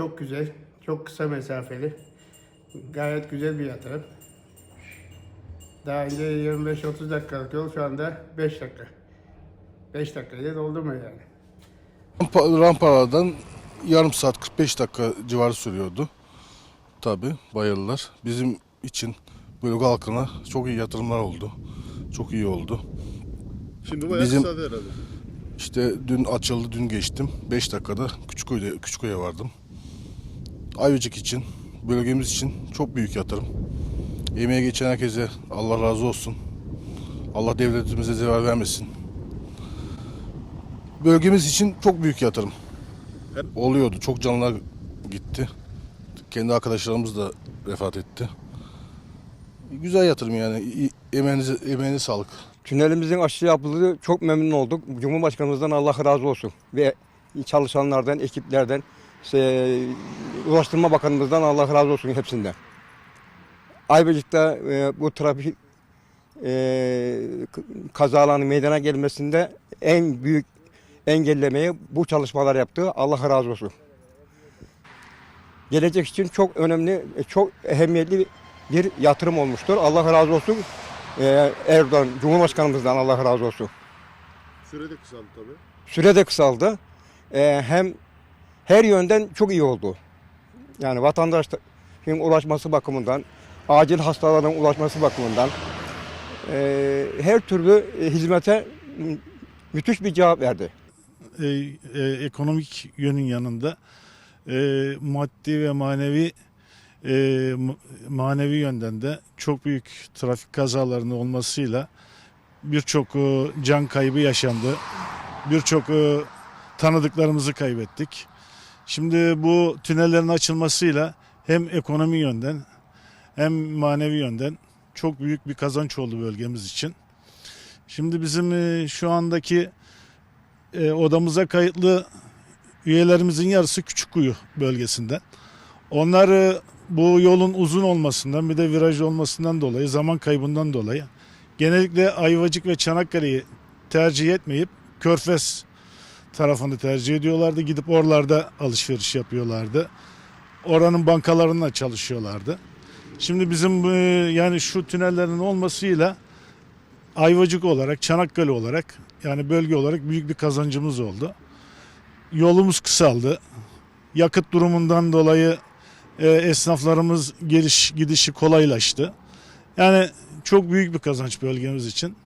çok güzel. Çok kısa mesafeli. Gayet güzel bir yatırım. Daha önce 25-30 dakikalık yol şu anda 5 dakika. 5 dakikayla doldurmuyor yani. Rampa- Rampalardan yarım saat 45 dakika civarı sürüyordu. Tabi bayırlar. Bizim için bölge halkına çok iyi yatırımlar oldu. Çok iyi oldu. Şimdi bayağı Bizim- kısaldı herhalde. İşte dün açıldı, dün geçtim. 5 dakikada Küçüköy'e, Küçüköy'e vardım. Ayvacık için, bölgemiz için çok büyük yatırım. Emeğe geçen herkese Allah razı olsun. Allah devletimize zeval vermesin. Bölgemiz için çok büyük yatırım. Her- Oluyordu. Çok canlar gitti. Kendi arkadaşlarımız da vefat etti. Güzel yatırım yani. Emeğinize, emeğine sağlık. Tünelimizin aşısı yapıldığı çok memnun olduk. Cumhurbaşkanımızdan Allah razı olsun. Ve çalışanlardan, ekiplerden, işte, Ulaştırma Bakanımızdan Allah razı olsun hepsinden. Ayvacık'ta e, bu trafik e, k- kazalarının meydana gelmesinde en büyük engellemeyi bu çalışmalar yaptı. Allah razı olsun. Gelecek için çok önemli, e, çok ehemmiyetli bir yatırım olmuştur. Allah razı olsun. Ee, Erdoğan Cumhurbaşkanımızdan Allah razı olsun. Sürede kısaldı tabii. Süre de kısaldı. Ee, hem her yönden çok iyi oldu. Yani vatandaşın ulaşması bakımından, acil hastaların ulaşması bakımından ee, her türlü e, hizmete mü- müthiş bir cevap verdi. e, e, ekonomik yönün yanında e, maddi ve manevi e, ma- manevi yönden de çok büyük trafik kazalarının olmasıyla birçok e, can kaybı yaşandı. Birçok e, tanıdıklarımızı kaybettik. Şimdi bu tünellerin açılmasıyla hem ekonomi yönden hem manevi yönden çok büyük bir kazanç oldu bölgemiz için. Şimdi bizim e, şu andaki e, odamıza kayıtlı üyelerimizin yarısı Küçükkuyu bölgesinden. Onlar e, bu yolun uzun olmasından bir de viraj olmasından dolayı zaman kaybından dolayı genellikle Ayvacık ve Çanakkale'yi tercih etmeyip Körfez tarafını tercih ediyorlardı. Gidip oralarda alışveriş yapıyorlardı. Oranın bankalarında çalışıyorlardı. Şimdi bizim e, yani şu tünellerin olmasıyla Ayvacık olarak, Çanakkale olarak yani bölge olarak büyük bir kazancımız oldu. Yolumuz kısaldı. Yakıt durumundan dolayı e, esnaflarımız geliş gidişi kolaylaştı. Yani çok büyük bir kazanç bölgemiz için.